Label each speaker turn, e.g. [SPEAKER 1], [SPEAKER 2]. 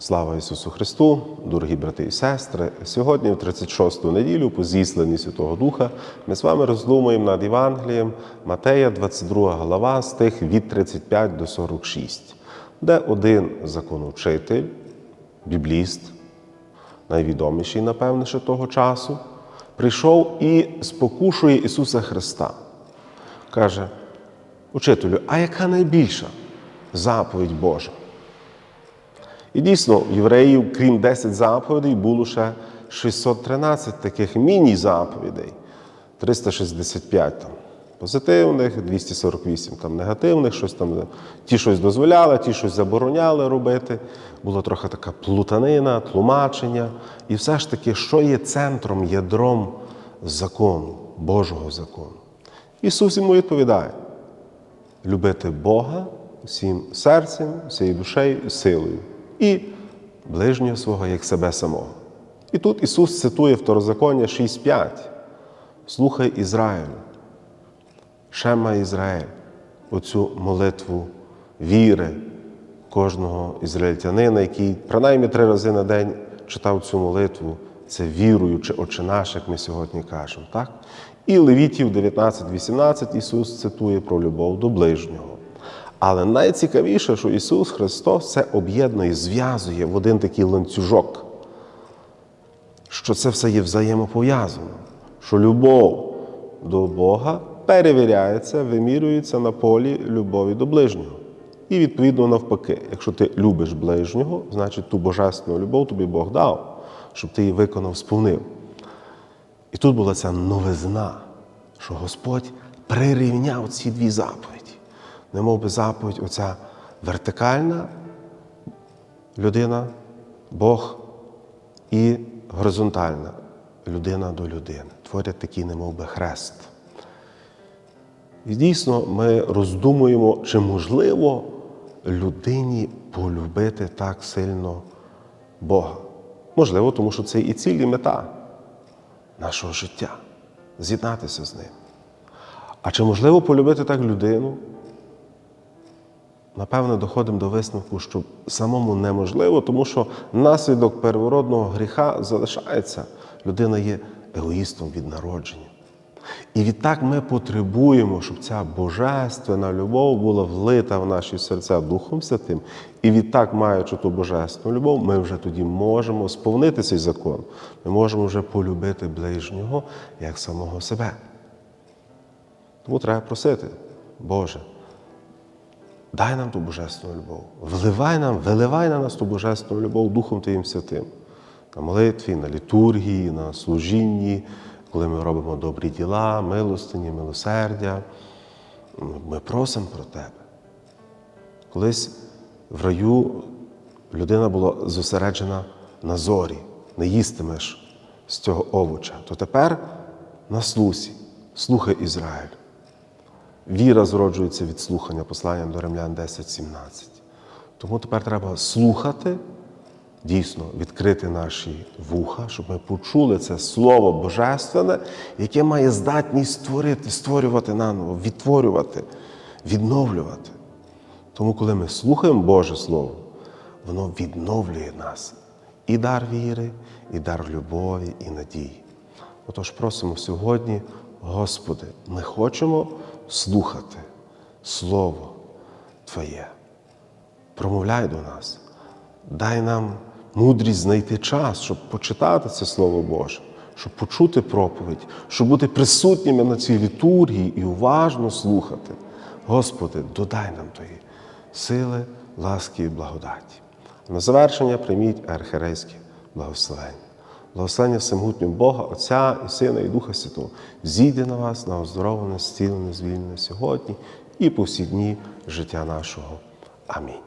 [SPEAKER 1] Слава Ісусу Христу, дорогі брати і сестри! Сьогодні, в 36-ту неділю, по зісланні Святого Духа, ми з вами роздумуємо над Євангелієм Матея, 22 глава, стих від 35 до 46, де один законоучитель, бібліст, найвідоміший, напевне, ще того часу, прийшов і спокушує Ісуса Христа. Каже: Учителю, а яка найбільша заповідь Божа? І дійсно, євреїв, крім 10 заповідей, було ще 613 таких міні-заповідей, 365 там позитивних, 248 там негативних, щось там, ті щось дозволяли, ті щось забороняли робити. Була трохи така плутанина, тлумачення. І все ж таки, що є центром, ядром закону, Божого закону? Ісус йому відповідає: любити Бога всім серцем, всією душею силою, і ближнього свого як себе самого. І тут Ісус цитує Второзаконня 6.5. Слухай Ізраїлю, Шема Ізраїль, оцю молитву віри кожного ізраїльтянина, який принаймні три рази на день читав цю молитву, це віруючи Отче наш, як ми сьогодні кажемо. Так? І Левітів 19.18 Ісус цитує про любов до ближнього. Але найцікавіше, що Ісус Христос це об'єднує, зв'язує в один такий ланцюжок, що це все є взаємопов'язано, що любов до Бога перевіряється, вимірюється на полі любові до ближнього. І відповідно навпаки, якщо ти любиш ближнього, значить ту божественну любов тобі Бог дав, щоб ти її виконав, сповнив. І тут була ця новизна, що Господь прирівняв ці дві заповіді. Не би заповідь, оця вертикальна людина, Бог і горизонтальна людина до людини. Творять такий, не мов би, хрест. І дійсно ми роздумуємо, чи можливо людині полюбити так сильно Бога. Можливо, тому що це і ціль, і мета нашого життя з'єднатися з ним. А чи можливо полюбити так людину? Напевне, доходимо до висновку, що самому неможливо, тому що наслідок первородного гріха залишається. Людина є егоїстом від народження. І відтак ми потребуємо, щоб ця божественна любов була влита в наші серця Духом Святим. І відтак, маючи ту божественну любов, ми вже тоді можемо сповнити цей закон. Ми можемо вже полюбити ближнього як самого себе. Тому треба просити, Боже, дай нам ту божественну любов, вливай нам, виливай на нас ту божественну любов Духом Твоїм Святим. На молитві, на літургії, на служінні, коли ми робимо добрі діла, милостині, милосердя. Ми просимо про Тебе. Колись в раю людина була зосереджена на зорі, не їстимеш з цього овоча. То тепер на слусі, слухай Ізраїль. Віра зроджується від слухання послання до римлян 10.17. Тому тепер треба слухати, дійсно відкрити наші вуха, щоб ми почули це Слово Божественне, яке має здатність створити, створювати наново, відтворювати, відновлювати. Тому, коли ми слухаємо Боже Слово, воно відновлює нас і дар віри, і дар любові, і надії. Отож, просимо сьогодні, Господи, ми хочемо слухати Слово Твоє. Промовляй до нас, дай нам мудрість знайти час, щоб почитати це Слово Боже, щоб почути проповідь, щоб бути присутніми на цій літургії і уважно слухати. Господи, додай нам Твої сили, ласки і благодаті. На завершення прийміть архірейське благословення. Благословення всемогутнього Бога, Отця і Сина, і Духа Святого зійде на вас на оздоровлене, зцілене, звільнене сьогодні і по всі дні життя нашого. Амінь.